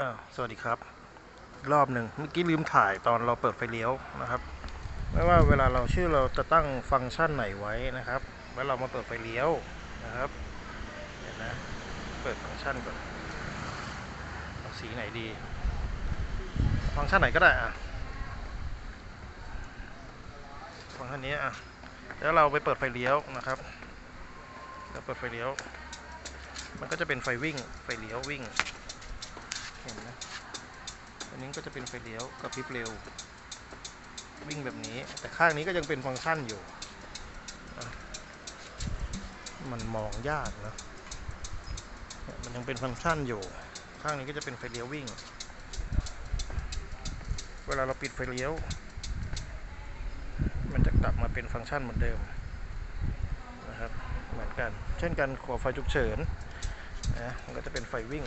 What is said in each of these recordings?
อสวัสดีครับรอบหนึ่งเมื่อกี้ลืมถ่ายตอนเราเปิดไฟเลี้ยวนะครับ ไม่ว่าเวลาเราชื่อเราจะตั้งฟังก์ชันไหนไว้นะครับแล้วเรามาเปิดไฟเลี้ยวนะครับเห็นนะเปิดฟังก์ชันก่อนเอาสีไหนดี ฟังก์ชันไหนก็ได้อะฟังก์ชันนี้อะแล้วเราไปเปิดไฟเลี้ยวนะครับเราเปิดไฟเลี้ยว มันก็จะเป็นไฟวิ่งไฟเลี้ยววิ่ง เห็นนะอันนี้ก็จะเป็นไฟเลี้ยวกับพริบเร็ว วิ่งแบบนี้ แต่ข้างนี้ก็ยังเป็นฟังก์ชันอยู่ มันมองยากนะมันยังเป็นฟังก์ชันอยู่ ข้างนี้ก็จะเป็นไฟเลี้ยววิ่ง เวลาเราปิดไฟเลี้ยว มันจะกลับมาเป็นฟังก์ชันเหมือนเดิมนะครับ เหมือนกัน เช่นกันขอไฟฉุกเฉินนะมันก็จะเป็นไฟวิ่ง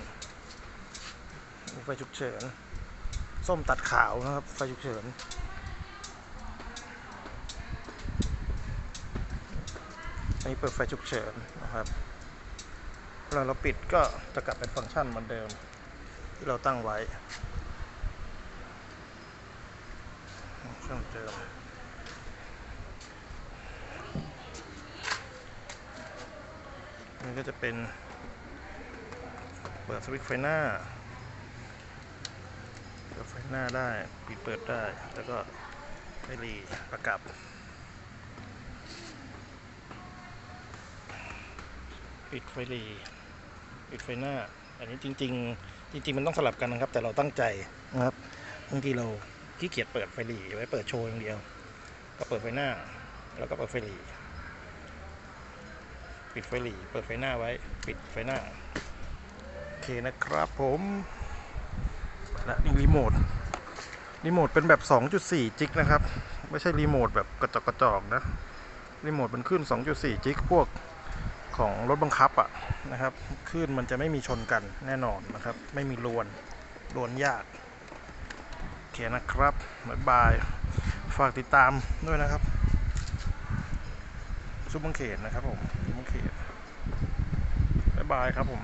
ไฟฉุกเฉิน ส้มตัดขาวนะครับ ไฟฉุกเฉิน อันนี้เปิดไฟฉุกเฉินนะครับเวลาเราปิดก็จะกลับเป็นฟังก์ชันเหมือนเดิม ที่เราตั้งไว้ฟังก์ชันเดิมนี่ก็จะเป็นเปิดสวิตช์ไฟหน้า เปิดไฟหน้าได้ปิดเปิดได้ แล้วก็ไฟหรีประกับปิดไฟรีปิดไฟหน้า อันนี้จริง ๆ จริง ๆ มันต้องสลับกันนะครับ แต่เราตั้งใจนะครับบางทีเราขี้เกียจเปิดไฟรีไว้เปิดโชว์อย่างเดียว ก็เปิดไฟหน้า แล้วก็เปิดไฟรีปิดไฟหลีเปิดไฟหน้าไว้ ปิดไฟหน้า โอเคนะครับผม และนี่รีโมทรีโมทเป็นแบบ 2.4 จิกนะครับ ไม่ใช่รีโมทแบบกระจกกระจอกนะรีโมทมันขึ้น 2.4 จิกพวกของรถบังคับอะนะครับขึ้นมันจะไม่มีชนกันแน่นอนนะครับ ไม่มีลวนลวนยากโอเคนะครับบ๊ายบาย ฝากติดตามด้วยนะครับ ซุปเปอร์เขตนะครับผมซุปเปอร์เขตบ๊ายบายครับผม